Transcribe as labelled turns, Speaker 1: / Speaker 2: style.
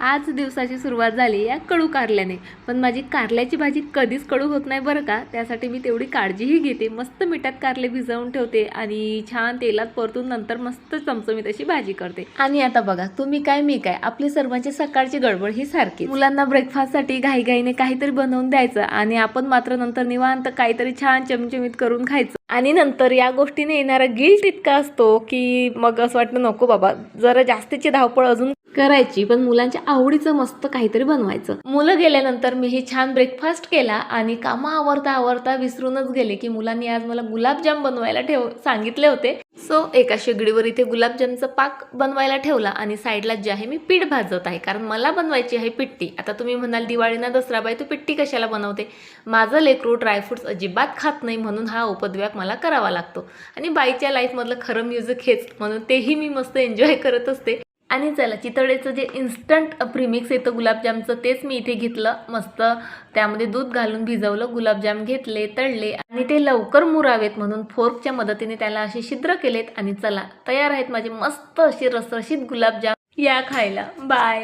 Speaker 1: आज दिवसाची सुरुवात झाली या कडू कारल्याने. पण माझी कारल्याची भाजी कधीच कडू होत नाही बरं का? त्यासाठी मी तेवढी काळजीही घेते. मस्त मिठात कारले भिजवून ठेवते आणि छान तेलात परतून नंतर मस्त चमचमीत अशी भाजी करते. आणि आता बघा तुम्ही काय मी काय? आपली सर्वांची सकाळची गडबड ही सारखी मुलांना ब्रेकफास्टसाठी घाईघाईने काहीतरी बनवून द्यायचं आणि आपण मात्र नंतर निवांत काहीतरी छान चमचमीत करून खायचं. आणि नंतर या गोष्टीने येणारा गिल्ट इतका असतो की मग असं वाटतं नको बाबा. जरा जास्तीची धावपळ अजून करायची पण मुलांच्या आवडीचं मस्त काहीतरी बनवायचं. मुलं गेल्यानंतर मी हे छान ब्रेकफास्ट केला आणि कामं आवरता आवरता विसरूनच गेले की मुलांनी आज मला गुलाबजाम बनवायला ठेव सांगितले होते. सो एका शेगडीवर इथे गुलाबजामचा पाक बनवायला ठेवला आणि साईडला जे आहे मी पीठ भाजत आहे. कारण मला बनवायची आहे पिट्टी. आता तुम्ही म्हणाल दिवाळीना दसरा बाई तू पिट्टी कशाला बनवते? माझं लेकरू ड्रायफ्रुट्स अजिबात खात नाही म्हणून हा उपद्व्याप मला करावा लागतो. आणि बाईच्या लाईफमधलं खरं म्युझिक हेच. म्हणून तेही मी मस्त एन्जॉय करत असते. आणि चला चितळेचं जे इन्स्टंट प्रिमिक्स येतं गुलाबजामचं तेच मी इथे घेतलं. मस्त त्यामध्ये दूध घालून भिजवलं गुलाबजाम घेतले तळले आणि ते लवकर मुरावेत म्हणून फोर्कच्या मदतीने त्याला असे छिद्र केलेत. आणि चला तयार आहेत माझे मस्त असे रसरशीत गुलाबजाम. या खायला. बाय